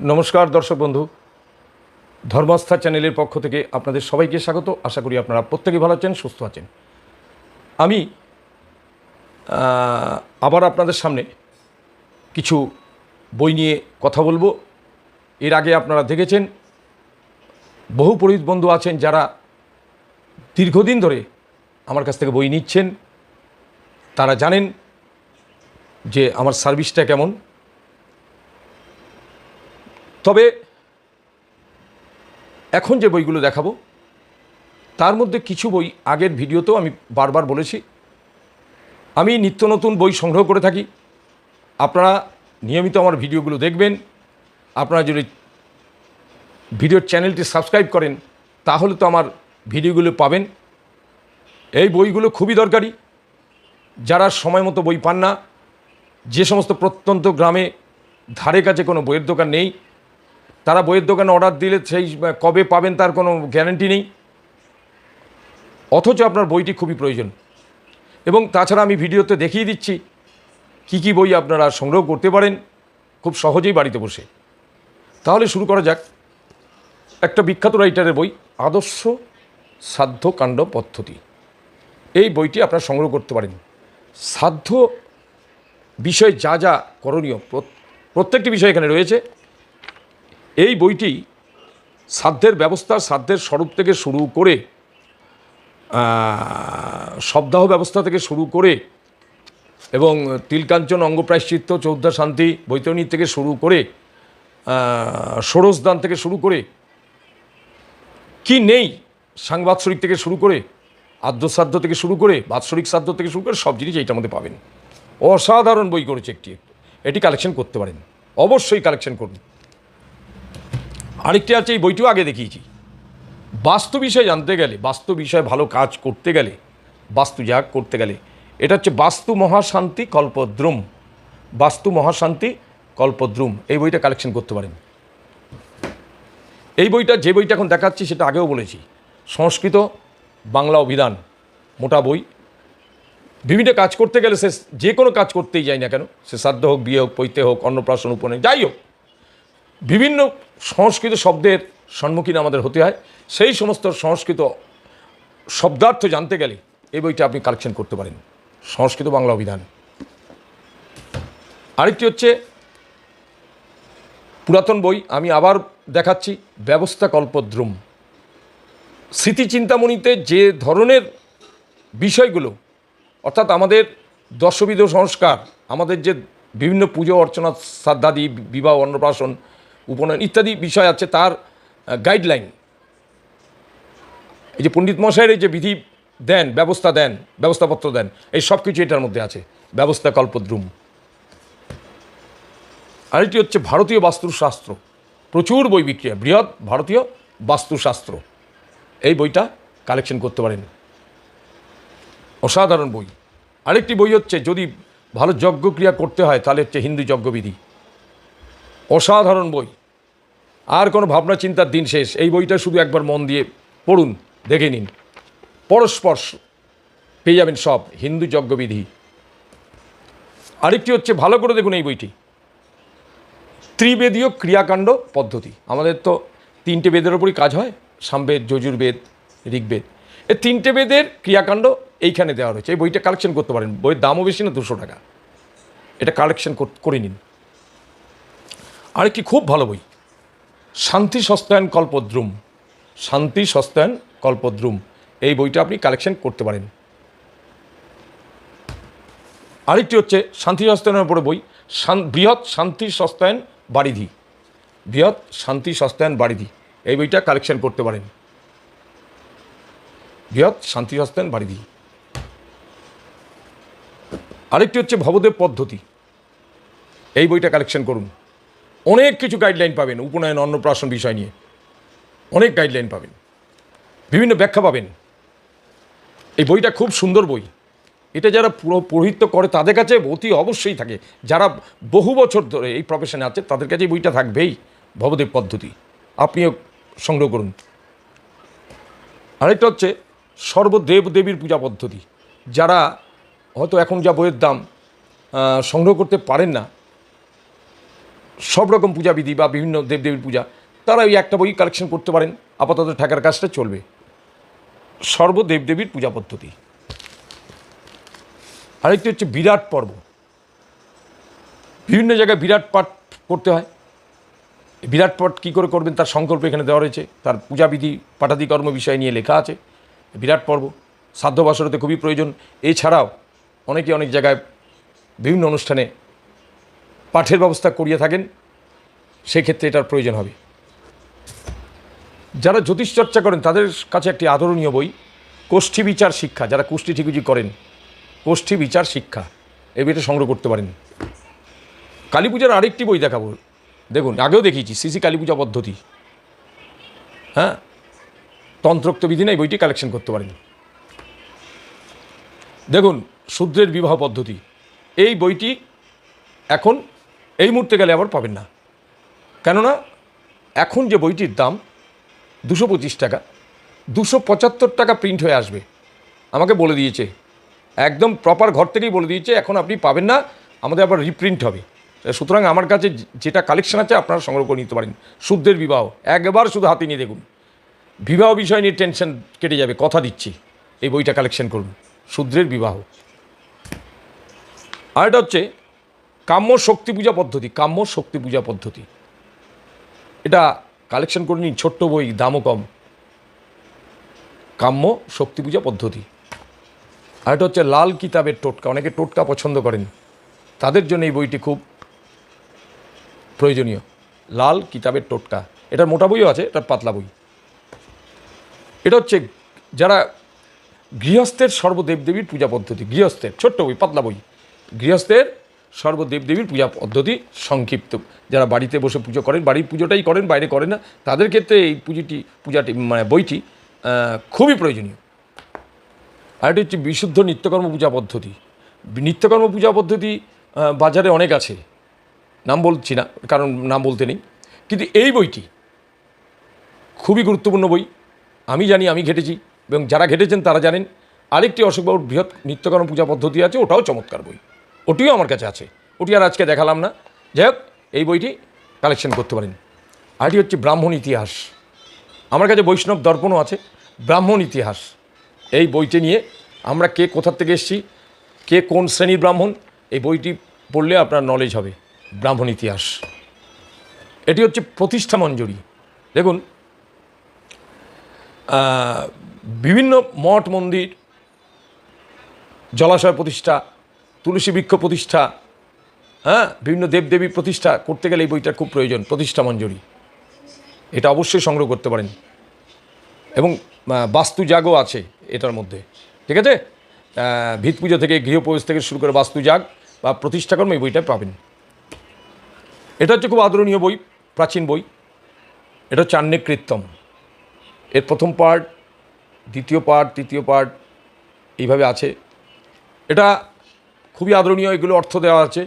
নমস্কার, দর্শক বন্ধু। ধর্মাস্থা চ্যানেলের পক্ষ থেকে আপনাদের সবাইকে স্বাগত। আশা করি আপনারা প্রত্যেকে ভালো আছেন, সুস্থ আছেন। আমি আবার আপনাদের সামনে কিছু বই নিয়ে কথা বলব। এর আগে আপনারা দেখেছেন, বহু পুরোহিত বন্ধু আছেন যারা দীর্ঘদিন ধরে আমার কাছ থেকে বই নিচ্ছেন। তারা জানেন যে আমার সার্ভিসটা কেমন। তবে এখন যে বইগুলো দেখাবো, তার মধ্যে কিছু বই আগের ভিডিওতেও আমি বারবার বলেছি। আমি নিত্য নতুন বই সংগ্রহ করে থাকি। আপনারা নিয়মিত আমার ভিডিওগুলো দেখবেন। আপনারা যদি ভিডিওর চ্যানেলটি সাবস্ক্রাইব করেন, তাহলে তো আমার ভিডিওগুলো পাবেন। এই বইগুলো খুবই দরকারি। যারা সময় মতো বই পান না, যে সমস্ত প্রত্যন্ত গ্রামে ধারে কাছে কোনো বইয়ের দোকান নেই তারা বইয়ের দোকানে অর্ডার দিলে সেই কবে পাবেন তার কোনো গ্যারান্টি নেই। অথচ আপনার বইটি খুবই প্রয়োজন। এবং তাছাড়া আমি ভিডিওতে দেখিয়ে দিচ্ছি কি কি বই আপনারা সংগ্রহ করতে পারেন, খুব সহজেই বাড়িতে বসে। তাহলে শুরু করা যাক। একটা বিখ্যাত রাইটারের বই, আদর্শ সাধ্য কাণ্ড পদ্ধতি। এই বইটি আপনারা সংগ্রহ করতে পারেন। সাধ্য বিষয়ে যা যা করণীয় প্রত্যেকটি বিষয় এখানে রয়েছে। এই বইটি সাধ্যের ব্যবস্থা, সাধ্যের স্বরূপ থেকে শুরু করে শবদাহ ব্যবস্থা থেকে শুরু করে এবং তিলকাঞ্চন, অঙ্গপ্রায়শ্চিত্ত চৌদ্দা শান্তি, বৈতরণী থেকে শুরু করে ষোড়শদান থেকে শুরু করে, কি নেই সাংবাৎসরিক থেকে শুরু করে, আদ্যসাধ্য থেকে শুরু করে, বাৎসরিক সাধ্য থেকে শুরু করে সব জিনিস এইটার মধ্যে পাবেন। অসাধারণ বই করেছে একটি। এটি কালেকশন করতে পারেন। অবশ্যই কালেকশন করুন। আরেকটি আছে, এই বইটিও আগে দেখিয়েছি। বাস্তু বিষয়ে জানতে গেলে, বাস্তু বিষয়ে ভালো কাজ করতে গেলে, বাস্তু যাগ করতে গেলে, এটা হচ্ছে বাস্তু মহাশান্তি কল্পদ্রুম। বাস্তু মহাশান্তি কল্পদ্রুম। এই বইটা কালেকশন করতে পারেন। এই বইটা, যে বইটা এখন দেখাচ্ছি, সেটা আগেও বলেছি। সংস্কৃত বাংলা অভিধান, মোটা বই। বিভিন্ন কাজ করতে গেলে সে যে কোনো কাজ করতেই যায় না কেন। সে শ্রাদ্ধ হোক, বিয়ে হোক, পৈতে হোক, অন্নপ্রাশন, উপনয়ন, যাই হোক। বিভিন্ন সংস্কৃত শব্দের সম্মুখীন আমাদের হতে হয়। সেই সমস্ত সংস্কৃত শব্দার্থ জানতে গেলে এই বইটা আপনি কালেকশন করতে পারেন। সংস্কৃত বাংলা অভিধান। আরেকটি হচ্ছে পুরাতন বই, আমি আবার দেখাচ্ছি, ব্যবস্থা কল্পদ্রুম। স্মৃতিচিন্তামণিতে যে ধরনের বিষয়গুলো, অর্থাৎ আমাদের দশবিধ সংস্কার, আমাদের যে বিভিন্ন পুজো অর্চনা, শ্রাদ্ধাদি, বিবাহ, অন্নপ্রাশন উপনয়ন ইত্যাদি বিষয় আছে, তার গাইডলাইন এই যে পণ্ডিত মশাইয়ের এই যে বিধি দেন, ব্যবস্থা দেন, ব্যবস্থাপত্র দেন, এই সব কিছু এটার মধ্যে আছে, ব্যবস্থা কল্পদ্রুম। আরেকটি হচ্ছে ভারতীয় বাস্তুশাস্ত্র। প্রচুর বই বিক্রি হয়, বৃহৎ ভারতীয় বাস্তুশাস্ত্র। এই বইটা কালেকশন করতে পারেন। অসাধারণ বই। আরেকটি বই হচ্ছে, যদি ভালো যজ্ঞক্রিয়া করতে হয়, তাহলে হচ্ছে হিন্দু যজ্ঞবিধি। অসাধারণ বই। আর কোনো ভাবনা চিন্তার দিন শেষ। এই বইটা শুধু একবার মন দিয়ে পড়ুন, দেখে নিন। পরস্পর্শ পেয়ে যাবেন সব, হিন্দু যজ্ঞবিধি। আরেকটি হচ্ছে, ভালো করে দেখুন এই বইটি। ত্রিবেদীয় ক্রিয়াকাণ্ড পদ্ধতি। আমাদের তো তিনটে বেদের ওপরই কাজ হয়, সামবেদ, যজুর্বেদ, ঋগ্বেদ। এই তিনটে বেদের ক্রিয়াকাণ্ড এইখানে দেওয়া রয়েছে। এই বইটা কালেকশন করতে পারেন। বইয়ের দামও বেশি না, দুশো টাকা। এটা কালেকশন করে নিন। আরেকটি খুব ভালো বই। শান্তি, সস্তায়ন, কল্পদ্রুম। শান্তি, সস্তায়ন, কল্পদ্রুম। এই বইটা আপনি কালেকশন করতে পারেন। আরেকটি হচ্ছে শান্তি, সস্তায়নের উপরে বই। বৃহৎ শান্তি, সস্তায়ন, বারিধি। বৃহৎ শান্তি, সস্তায়ন, বারিধি। এই বইটা কালেকশন করতে পারেন। বৃহৎ শান্তি, সস্তায়ন, বারিধি। আরেকটি হচ্ছে ভবদেব পদ্ধতি। এই বইটা কালেকশন করুন। অনেক কিছু গাইডলাইন পাবেন, উপনয়ন, অন্নপ্রাশন বিষয় নিয়ে। অনেক গাইডলাইন পাবেন। বিভিন্ন ব্যাখ্যা পাবেন। এই বইটা খুব সুন্দর বই। এটা যারা পুরো পৌরোহিত্য করে, তাদের কাছে অতি অবশ্যই থাকে। যারা বহু বছর ধরে এই প্রফেশনে আছে, তাদের কাছে বইটা থাকবেই, ভবদেব পদ্ধতি। আপনিও সংগ্রহ করুন। আরেকটা হচ্ছে সর্বদেব দেবীর পূজা পদ্ধতি। যারা হয়তো এখন যা বইয়ের দাম সংগ্রহ করতে পারেন না সব রকম পূজাবিধি বা বিভিন্ন দেবদেবীর পূজা, তারা ওই একটা বই কালেকশন করতে পারেন। আপাতত ঠেকার কাজটা চলবে। সর্ব দেবদেবীর পূজা পদ্ধতি। আরেকটি হচ্ছে বিরাট পর্ব। বিভিন্ন জায়গায় বিরাট পাঠ করতে হয়। বিরাট পাঠ কী করে করবেন তার সংকল্প এখানে দেওয়া রয়েছে। তার পূজাবিধি পাঠাদি কর্ম বিষয় নিয়ে লেখা আছে। বিরাট পর্ব। সাধ্য বাসরতে খুবই প্রয়োজন। এছাড়াও অনেকে অনেক জায়গায় বিভিন্ন অনুষ্ঠানে পাঠের ব্যবস্থা করিয়ে থাকেন, সেক্ষেত্রে এটার প্রয়োজন হবে। যারা জ্যোতিষ চর্চা করেন, তাদের কাছে একটি আদরণীয় বই কোষ্ঠী বিচার শিক্ষা। যারা কুষ্টি ঠিকুজি করেন কোষ্ঠী বিচার শিক্ষা। এই বইটা সংগ্রহ করতে পারেন। কালী পূজার আরেকটি বই দেখাবো। দেখুন, আগেও দেখিয়েছি সিসি কালী পূজা পদ্ধতি। হ্যাঁ? তন্ত্রোক্ত বিধি এই বইটি কালেকশন করতে পারেন। দেখুন, শূদ্রের বিবাহ পদ্ধতি। এই বইটি এখন এই মুহূর্তে গেলে আবার পাবেন না। কেননা এখন যে বইটির দাম দুশো পঁচিশ টাকা, দুশো পঁচাত্তর টাকা প্রিন্ট হয়ে আসবে। আমাকে বলে দিয়েছে। একদম প্রপার ঘর থেকেই বলে দিয়েছে, এখন আপনি পাবেন না, আমাদের আবার রিপ্রিন্ট হবে। সুতরাং আমার কাছে যেটা কালেকশন আছে, আপনারা সংগ্রহ করে নিতে পারেন। শুদ্ধের বিবাহ, একবার শুধু হাতে নিয়ে দেখুন। বিবাহ বিষয় নিয়ে টেনশন কেটে যাবে, কথা দিচ্ছি। এই বইটা কালেকশন করুন শূদ্রের বিবাহ। আর এটা হচ্ছে কাম্য শক্তি পূজা পদ্ধতি, কাম্য শক্তি পূজা পদ্ধতি। এটা কালেকশন করে নিন, ছোট্ট বই, দামও কম। কাম্য শক্তি পূজা পদ্ধতি। আর এটা হচ্ছে লাল কিতাবের টোটকা, অনেকে টোটকা পছন্দ করেন। তাদের জন্য এই বইটি খুব প্রয়োজনীয়। লাল কিতাবের টোটকা। এটার মোটা বইও আছে, এটার পাতলা বই। এটা হচ্ছে যারা গৃহস্থের সর্বদেবদেবীর পূজা পদ্ধতি, গৃহস্থের, ছোট্ট বই, পাতলা বই। গৃহস্থের সর্বদেবদেবীর পূজা পদ্ধতি সংক্ষিপ্ত। যারা বাড়িতে বসে পুজো করেন, বাড়ির পুজোটাই করেন, বাইরে করেন না, তাদের ক্ষেত্রে এই পুজোটি, পূজাটি মানে বইটি খুবই প্রয়োজনীয়। আর এটি হচ্ছে বিশুদ্ধ নিত্যকর্ম পূজা পদ্ধতি। নিত্যকর্ম পূজা পদ্ধতি বাজারে অনেক আছে। নাম বলছি না, কারণ নাম বলতে নেই। কিন্তু এই বইটি খুবই গুরুত্বপূর্ণ বই। আমি জানি, আমি ঘেটেছি, এবং যারা ঘেটেছেন তারা জানেন, আরেকটি অশোকবাবুর বৃহৎ নিত্যকর্ম পূজা পদ্ধতি আছে, ওটাও চমৎকার বই। ওটিও আমার কাছে আছে। ওটি আর আজকে দেখালাম না। যাই হোক, এই বইটি কালেকশন করতে পারেন। আরটি হচ্ছে ব্রাহ্মণ ইতিহাস। আমার কাছে বৈষ্ণব দর্পণও আছে, ব্রাহ্মণ ইতিহাস। এই বইটি নিয়ে আমরা কে কোথার থেকে এসেছি, কে কোন শ্রেণির ব্রাহ্মণ, এই বইটি পড়লে আপনার নলেজ হবে, ব্রাহ্মণ ইতিহাস। এটি হচ্ছে প্রতিষ্ঠা মঞ্জুরি। দেখুন বিভিন্ন মঠ মন্দির, জলাশয় প্রতিষ্ঠা তুলসী বৃক্ষ প্রতিষ্ঠা হ্যাঁ? বিভিন্ন দেবদেবী প্রতিষ্ঠা করতে গেলে এই বইটার খুব প্রয়োজন, প্রতিষ্ঠা মঞ্জুরি। এটা অবশ্যই সংগ্রহ করতে পারেন। এবং বাস্তু জাগও আছে এটার মধ্যে। ঠিক আছে? ভিত পুজো থেকে গৃহপ্রবেশ থেকে শুরু করে বাস্তু জাগ বা প্রতিষ্ঠাকর্ম এই বইটা পাবেন। এটা হচ্ছে খুব আদরণীয় বই, প্রাচীন বই। এটা হচ্ছে আন্নে কৃত্তম এর প্রথম পার্ট দ্বিতীয় পার্ট তৃতীয় পার্ট এইভাবে আছে। এটা খুবই আদরণীয় এগুলো অর্থ দেওয়া আছে।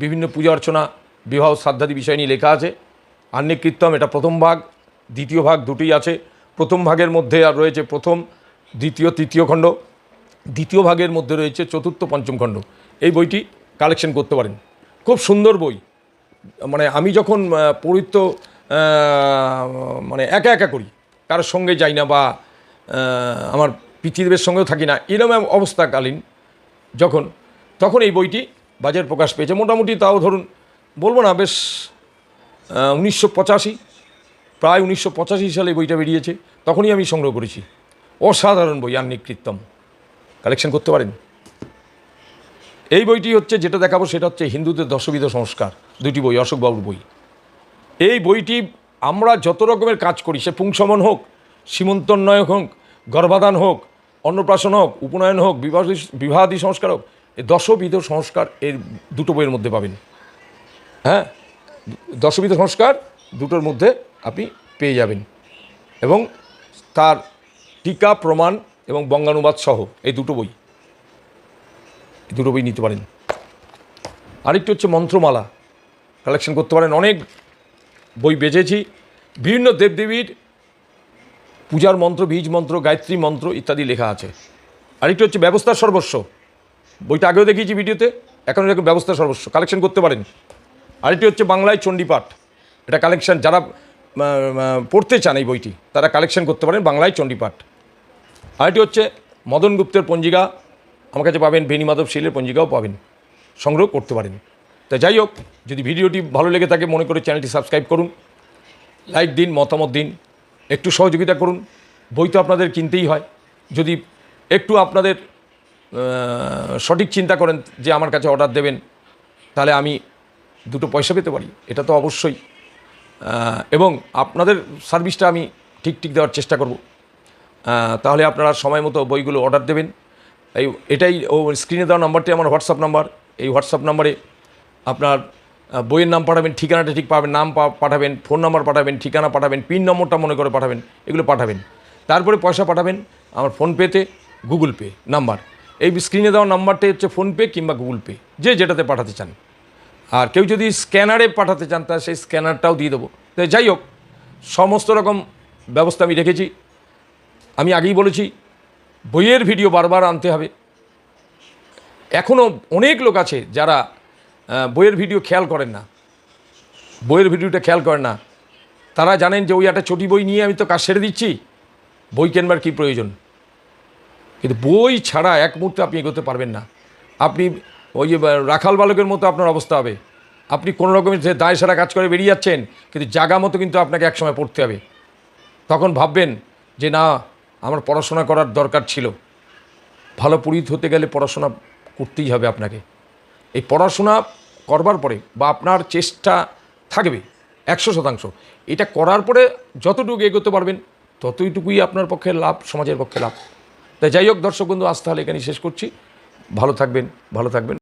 বিভিন্ন পূজা অর্চনা, বিবাহ শ্রাদ্ধাদি বিষয় নিয়ে লেখা আছে। আন্নে কীর্তম এটা প্রথম ভাগ। দ্বিতীয় ভাগ দুটোই আছে। প্রথম ভাগের মধ্যে আর রয়েছে প্রথম, দ্বিতীয়, তৃতীয় খণ্ড। দ্বিতীয় ভাগের মধ্যে রয়েছে চতুর্থ, পঞ্চম খণ্ড। এই বইটি কালেকশন করতে পারেন। খুব সুন্দর বই। মানে আমি যখন পৌরিত্য মানে একা একা করি, কারোর সঙ্গে যাই না বা আমার পিতৃদেবের সঙ্গেও থাকি না এরকম অবস্থাকালীন যখন তখন এই বইটি বাজার প্রকাশ পেয়েছে। মোটামুটি তাও ধরুন, বলব না, বেশ উনিশশো পঁচাশি, প্রায় উনিশশো পঁচাশি সালে বইটা বেরিয়েছে। তখনই আমি সংগ্রহ করেছি। অসাধারণ বই আন্নিক কীর্তম কালেকশন করতে পারেন? এই বইটি হচ্ছে, যেটা দেখাবো, সেটা হচ্ছে হিন্দুদের দশবিধ সংস্কার। দুটি বই, অশোকবাবুর বই। এই বইটি আমরা যত রকমের কাজ করি, সে পুংসমন হোক, সীমন্তোন্নয়ন হোক, গর্ভাধান হোক, অন্নপ্রাশন হোক, উপনয়ন হোক, বিবাহ বিবাহাদি সংস্কার হোক দশবিধ সংস্কার এর দুটো বইয়ের মধ্যে পাবেন। হ্যাঁ? দশবিধ সংস্কার দুটোর মধ্যে আপনি পেয়ে যাবেন। এবং তার টিকা, প্রমাণ এবং বঙ্গানুবাদ সহ এই দুটো বই। এই দুটো বই নিতে পারেন। আরেকটি হচ্ছে মন্ত্রমালা। কালেকশন করতে পারেন। অনেক বই বেচেছি। বিভিন্ন দেবদেবীর পূজার মন্ত্র, বীজ মন্ত্র, গায়ত্রী মন্ত্র ইত্যাদি লেখা আছে। আরেকটি হচ্ছে ব্যবস্থা সর্বস্ব। বইটা আগেও দেখিয়েছি ভিডিওতে এখন এরকম ব্যবস্থা সর্বস্ব। কালেকশন করতে পারেন। আরেকটি হচ্ছে বাংলায় চণ্ডীপাঠ। এটা কালেকশন যারা পড়তে চান এই বইটি, তারা কালেকশন করতে পারেন বাংলায় চণ্ডীপাঠ। আরেকটি হচ্ছে মদন গুপ্তের পঞ্জিকা। আমার কাছে পাবেন বেণী মাধব শীলের পঞ্জিকাও পাবেন। সংগ্রহ করতে পারেন। তা যাই হোক, যদি ভিডিওটি ভালো লেগে থাকে, মনে করে চ্যানেলটি সাবস্ক্রাইব করুন। লাইক দিন, মতামত দিন। একটু সহযোগিতা করুন। বই তো আপনাদের কিনতেই হয়। যদি একটু আপনাদের সঠিক চিন্তা করেন যে আমার কাছে অর্ডার দেবেন, তাহলে আমি দুটো পয়সা পেতে পারি, এটা তো অবশ্যই। এবং আপনাদের সার্ভিসটা আমি ঠিক ঠিক দেওয়ার চেষ্টা করব। তাহলে আপনারা সময় মতো বইগুলো অর্ডার দেবেন। এই, এটাই, ও স্ক্রিনে দেওয়া নাম্বারটি আমার হোয়াটসঅ্যাপ নাম্বার। এই হোয়াটসঅ্যাপ নাম্বারে আপনার বইয়ের নাম পাঠাবেন, ঠিকানাটা ঠিক পাবেন, নাম পাঠাবেন, ফোন নাম্বার পাঠাবেন, ঠিকানা পাঠাবেন, পিন নম্বরটা মনে করে পাঠাবেন, এগুলো পাঠাবেন। তারপরে পয়সা পাঠাবেন, আমার ফোনপেতে, গুগল পে নাম্বার। এই স্ক্রিনে দেওয়া নাম্বারটাই হচ্ছে ফোনপে কিংবা গুগল পে যে যেটাতে পাঠাতে চান। আর কেউ যদি স্ক্যানারে পাঠাতে চান তা সেই স্ক্যানারটাও দিয়ে দেবো। তো যাই হোক, সমস্ত রকম ব্যবস্থা আমি রেখেছি। আমি আগেই বলেছি, বইয়ের ভিডিও বারবার আনতে হবে। এখনও অনেক লোক আছে যারা বইয়ের ভিডিও খেয়াল করেন না। বইয়ের ভিডিওটা খেয়াল করেন না। তারা জানেন যে ওই একটা চটি বই নিয়ে আমি তো কাজ সেরে দিচ্ছি। বই কেনবার কী প্রয়োজন? কিন্তু বই ছাড়া এক মুহূর্তে আপনি এগোতে পারবেন না। আপনি ওই রাখাল বালকের মতো আপনার অবস্থা হবে। আপনি কোনো রকমের যে দায় সারা কাজ করে বেরিয়ে যাচ্ছেন, কিন্তু জাগা মতো কিন্তু আপনাকে একসময় পড়তে হবে। তখন ভাববেন যে, না, আমার পড়াশোনা করার দরকার ছিল। ভালো পুরোহিত হতে গেলে পড়াশোনা করতেই হবে আপনাকে। এই পড়াশোনা করবার পরে বা আপনার চেষ্টা থাকবে একশো শতাংশ। এটা করার পরে যতটুকু এগোতে পারবেন, ততইটুকুই আপনার পক্ষে লাভ, সমাজের পক্ষে লাভ। তাই যাই হোক দর্শক বন্ধু আজ তাহলে এখানে শেষ করছি। ভালো থাকবেন ভালো থাকবেন।